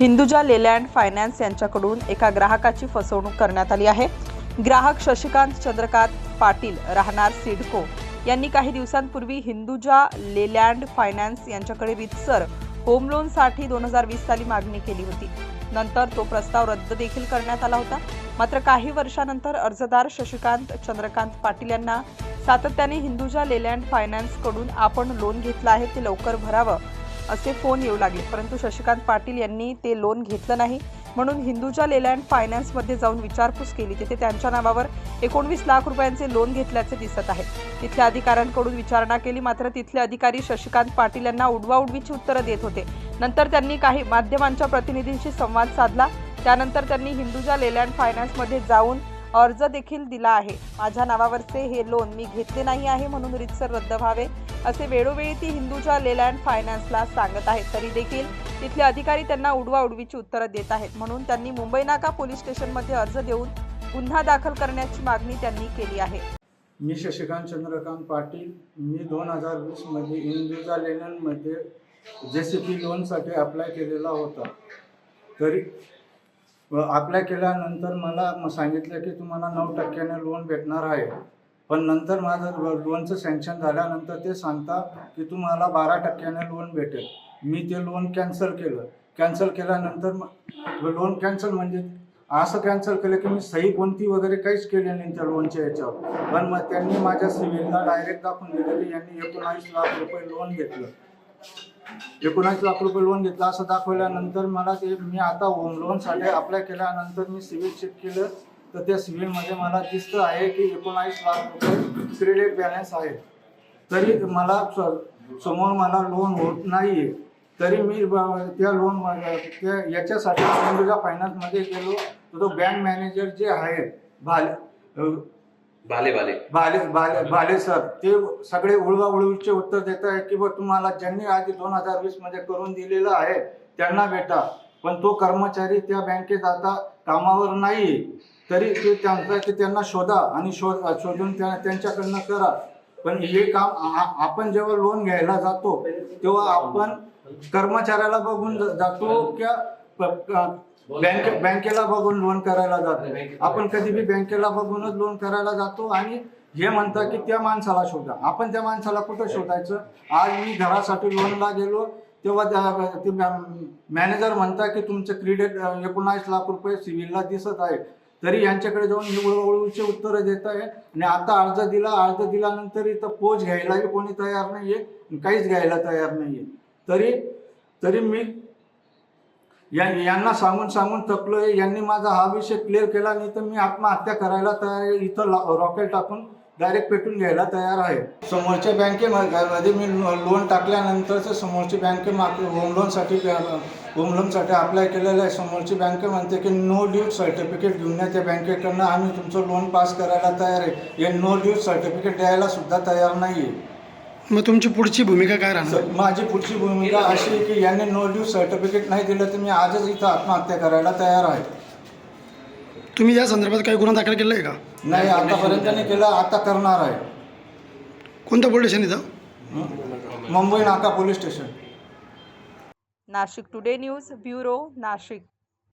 Hinduja Leyland finance यांच्याकडून एका ग्राहकाची फसवणूक करण्यात आली आहे. ग्राहक शशिकांत चंद्रकांत पाटील राहणार सिडको. यांनी काही दिवसांपूर्वी हिंदुजा लेलँड फायनान्स यांच्याकडे रितसर होम लोनसाठी दोन हजार वीस साली मागणी केली होती. नंतर तो प्रस्ताव रद्द देखील करण्यात आला होता. मात्र काही वर्षानंतर अर्जदार शशिकांत चंद्रकांत पाटील यांना सातत्याने हिंदुजा लेलँड फायनान्सकडून आपण लोन घेतलं आहे ते लवकर भरावं. असे फोन येऊ लागले. परंतु शशिकांत पाटील यांनी ते लोन घेतलं नाही. म्हणून हिंदूच्या लेलँड फायनान्समध्ये जाऊन विचारपूस केली. तिथे त्यांच्या नावावर एकोणवीस लाख रुपयांचे लोन घेतल्याचे दिसत आहे. तिथल्या अधिकाऱ्यांकडून विचारणा केली. मात्र तिथले अधिकारी शशिकांत पाटील यांना उडवाउडवीची उत्तरं देत होते. नंतर त्यांनी काही माध्यमांच्या प्रतिनिधींशी संवाद साधला. त्यानंतर त्यांनी हिंदुजा लेलँड फायनान्समध्ये जाऊन अर्ज देखील दिला आहे. माझ्या नावावरचे हे लोन मी घेतले नाही आहे म्हणून रितसर रद्द व्हावे असे वेळोवेळी ती हिंदूच्या लेलँड फायनान्सला सांगत आहेत तरी देखील तिथले अधिकारी त्यांना उडवा उडवीची उत्तरं देत आहेत म्हणून त्यांनी मुंबई नाका पोलीस स्टेशनमध्ये अर्ज देऊन गुन्हा दाखल करण्याची मागणी त्यांनी केली आहे. मी शशिकांत चंद्रकांत पाटील. मी दोन हजार वीसमध्ये इंदुजा लेनमध्ये जे सी पी लोनसाठी अप्लाय केलेला होता. तरी अप्लाय केल्यानंतर मला म- सांगितलं की तुम्हाला नऊ टक्क्याने लोन भेटणार आहे. पण नंतर माझं लो- लोनचं सँक्शन झाल्यानंतर ते सांगता की तुम्हाला बारा टक्क्याने लोन भेटेल. मी ते लोन कॅन्सल केलं. कॅन्सल केल्यानंतर मग लोन कॅन्सल म्हणजे असं कॅन्सल केलं की मी सही कोणती वगैरे काहीच केली नाही त्या लोनच्या याच्यावर. पण मग त्यांनी माझ्या सिव्हिलला डायरेक्ट दाखवून दिलं की यांनी एकोणावीस लाख रुपये लोन घेतलं. एकोणावीस लाख रुपये लोन घेतलं. असं दाखवल्यानंतर मला ते मी आता होम लोनसाठी अप्लाय केल्यानंतर मी सिव्हिल चेक केलं. तर त्या सिव्हिलमध्ये मला दिसतं आहे की एकोणावीस लाख रुपये क्रेडिट बॅलन्स आहे. तरी मला स- समोर मला लोन होत नाही आहे तरी मी त्या लोन त्या याच्यासाठी फायनान्समध्ये गेलो. तर तो बँक मॅनेजर जे आहेत भाल भाले भाले. भाले भाले भाले सर. ते सगळे उळवा उळवीचे उत्तर देत आहे की बा तुम्हाला ज्यांनी आधी दोन हजार वीसमध्ये करून दिलेलं आहे त्यांना भेटा. पण तो कर्मचारी त्या बँकेत आता कामावर नाही तरी ते त्यांचा की त्यांना शोधा आणि शोध शोधून त्या त्यांच्याकडनं करा. पण हे काम आपण जेव्हा लोन घ्यायला जातो तेव्हा आपण कर्मचाऱ्याला बघून ज- जातो किंवा प- क- बँके बँकेला बघून लोन करायला जातो. आपण कधी बी बँकेला बघूनच लोन करायला जातो आणि हे म्हणतात की त्या माणसाला शोधा. आपण त्या माणसाला कुठं शोधायचं? आज मी घरासाठी लोनला गेलो तेव्हा त्या- ते मॅनेजर म्हणतात की तुमचं क्रेडिट एकोणावीस लाख रुपये सिव्हिलला दिसत आहे. तरी यांच्याकडे जाऊन हे वळवळूचे उत्तरं देत आहे. आणि आता अर्ज दिला अर्ज दिल्यानंतर इथं पोच घ्यायलाही कोणी तयार नाहीये काहीच घ्यायला तयार नाहीये. तरी तरी मी या यांना सांगून सांगून थकलोय. यांनी माझा हा विषय क्लिअर केला नाही तर मी आत्महत्या करायला तयार आहे. इथं रॉकेट टाकून डायरेक्ट पेटून घ्यायला तयार आहे. समोरच्या बँकेमध्ये मी लोन टाकल्यानंतरच समोरची बँके होम लोनसाठी होम लोनसाठी अप्लाय केलेलं आहे. समोरची बँके म्हणते की नो ड्यू सर्टिफिकेट घेऊन या त्या बँकेकडनं आम्ही तुमचं लोन पास करायला तयार आहे. हे नो ड्यू सर्टिफिकेट द्यायला सुद्धा तयार नाही आहे मग तुमची पुढची भूमिका काय राहणार? माझी पुढची भूमिका अशी आहे की यांनी नो ड्यू सर्टिफिकेट नाही दिलं तर मी आजच इथं आत्महत्या करायला तयार आहे. तुम्ही या संदर्भात काही गुन्हा दाखल केला आहे का? नाही आतापर्यंत नाही केलं आता करणार आहे. कोणतं पोलीस स्टेशन इथं? मुंबई नाका police station. Nashik today news bureau Nashik.